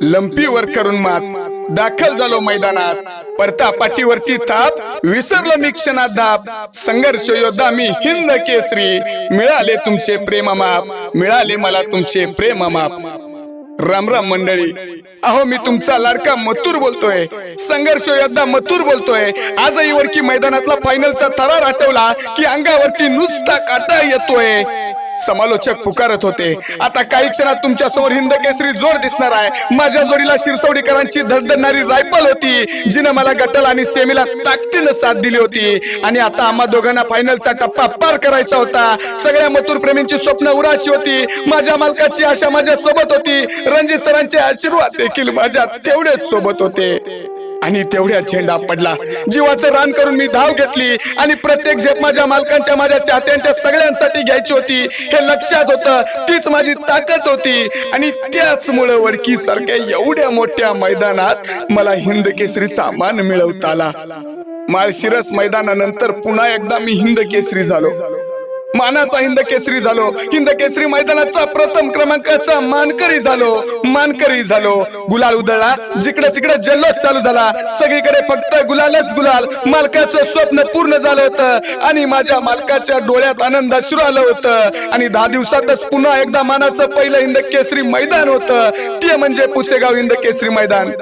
लंपीवर करून मात. दाखल झालो मैदानात. परता पाठीवरती थाप. विसरलो मी क्षणात धाप संघर्ष योद्धा मी हिंद केसरी. मिळाले तुमचे प्रेम माप मिळाले मला तुमचे प्रेम माप राम राम मंडळी. अहो मी तुमचा लाडका मथुर बोलतोय. संघर्ष योद्धा मथुर बोलतोय. आजही वरकी मैदानातला फायनलचा थरार आठवला की अंगावरती नुसता काटा येतोय. समालोचक पुकारत होते. आता काही क्षणात तुमच्यासमोर हिंद केसरी जोड दिसणार आहे. माझ्या जोडीला शिरसवडीकरांची धडधडणारी रायफल होती जिनं मला गटल आणि सेमीला ताकदीनं साथ दिली होती. आणि आता आम्हा दोघांना फायनलचा टप्पा पार करायचा होता. सगळ्या मथुर प्रेमींची स्वप्न उराची होती. माझ्या मालकाची आशा माझ्या सोबत होती. रणजित सरांचे आशीर्वाद देखील माझ्या तेवढेच सोबत होते. आणि तेवढ्या झेंडा पडला. जीवाचं रान करून मी धाव घेतली आणि प्रत्येक झेप माझ्या मालकांच्या माझ्या चाहत्यांच्या सगळ्यांसाठी घ्यायची होती. हे लक्षात होतं तीच माझी ताकद होती. आणि त्याचमुळे वडकी सारख्या एवढ्या मोठ्या मैदानात मला हिंद केसरीचा मान मिळवता आला माळशिरस मैदानानंतर पुन्हा एकदा मी हिंद केसरी झालो. मानाचा हिंद केसरी झालो. हिंद केसरी मैदानाचा प्रथम क्रमांकाचा मानकरी झालो. मानकरी झालो. गुलाल उधळला. जिकडे तिकडे जल्लोष चालू झाला. सगळीकडे फक्त गुलालच गुलाल. मालकाचं स्वप्न पूर्ण झालं होतं. आणि माझ्या मालकाच्या डोळ्यात आनंद अश्रू आलं होतं. आणि दहा दिवसातच पुन्हा एकदा मानाचं पहिलं हिंद केसरी मैदान होतं. ते म्हणजे पुसेगाव हिंद केसरी मैदान.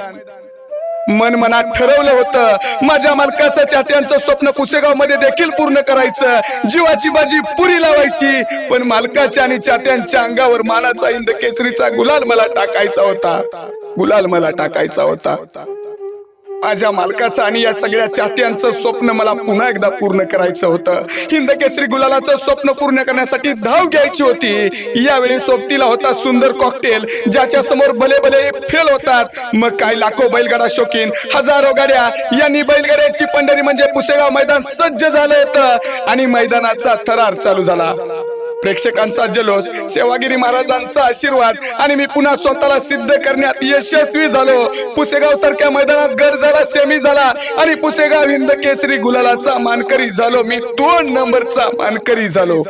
मन मनात ठरवलं होतं. माझ्या मालकाचं चात्यांचं स्वप्न पुसेगावमध्ये देखील पूर्ण करायचं. जीवाची बाजी पुरी लावायची. पण मालकाच्या आणि चात्यांच्या अंगावर मानाचा इंद केसरीचा गुलाल मला टाकायचा होता. गुलाल मला टाकायचा होता. माझ्या मालकाचं आणि या सगळ्या चाहत्यांचं स्वप्न मला पुन्हा एकदा पूर्ण करायचं होतं. हिंद केसरी गुलालाचं स्वप्न पूर्ण करण्यासाठी धाव घ्यायची होती. यावेळी सोबतीला होता सुंदर कॉकटेल ज्याच्या समोर भले भले फेल होतात. मग काय लाखो बैलगाडा शौकीन हजारो गाड्या यांनी बैलगाड्याची पंढरी म्हणजे पुसेगाव मैदान सज्ज झालं होतं आणि मैदानाचा थरार चालू झाला. प्रेक्षकांचा जल्लोष सेवागिरी महाराजांचा आशीर्वाद आणि मी पुन्हा स्वतःला सिद्ध करण्यात यशस्वी झालो. पुसेगाव सारख्या मैदानात गड झाला सेमी झाला आणि पुसेगाव हिंद केसरी गुलालाचा मानकरी झालो. मी दोन नंबरचा मानकरी झालो.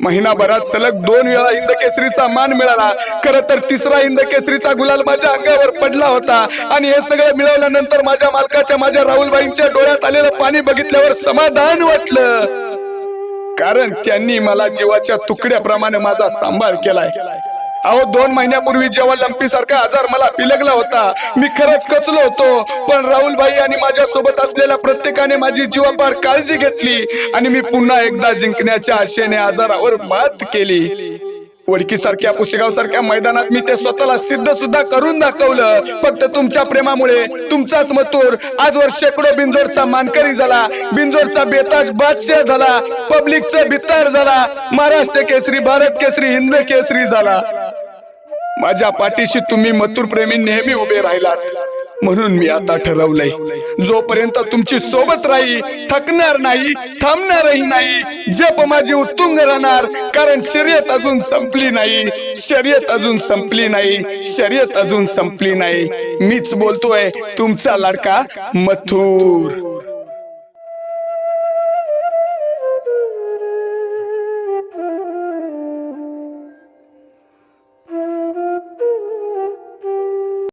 महिनाभरात सलग दोन वेळा हिंद केसरीचा मान मिळाला. खर तर तिसरा हिंद केसरीचा गुलाल माझ्या अंगावर पडला होता. आणि हे सगळं मिळवल्यानंतर माझ्या मालकाच्या माझ्या राहुलबाईंच्या डोळ्यात आलेलं पाणी बघितल्यावर समाधान वाटलं. कारण त्यांनी मला जीवाच्या तुकड्याप्रमाणे माझा सांभाळ केलाय. अहो दोन महिन्यापूर्वी जेव्हा लंपी सारखा आजार मला पिलगला होता मी खरंच कचलो होतो. पण राहुलबाई आणि माझ्या सोबत असलेल्या प्रत्येकाने माझी जीवापार काळजी घेतली आणि मी पुन्हा एकदा जिंकण्याच्या आशेने आजारावर मात केली. वडकी सारख्या पुसेगाव सारख्या मैदानात मी ते स्वतःला सिद्ध सुद्धा करून दाखवलं. फक्त तुमच्या प्रेमामुळे तुमचाच मथुर. आजवर शेकडो बिंजोरचा मानकरी झाला. बिंजोरचा बेताज बादशाह झाला. पब्लिकचा बितार झाला. महाराष्ट्र केसरी भारत केसरी हिंद केसरी झाला. माझ्या पाठीशी तुम्ही मथुर प्रेमी नेहमी उभे राहिलात. म्हणून मी आता ठरवलंय. जोपर्यंत तुमची सोबत राही थकणार नाही थांबणारही नाही जप माझी उत्तुंग राहणार कारण शर्यत अजून संपली नाही शर्यत अजून संपली नाही शर्यत अजून संपली नाही. मीच बोलतोय तुमचा लाडका मथुर.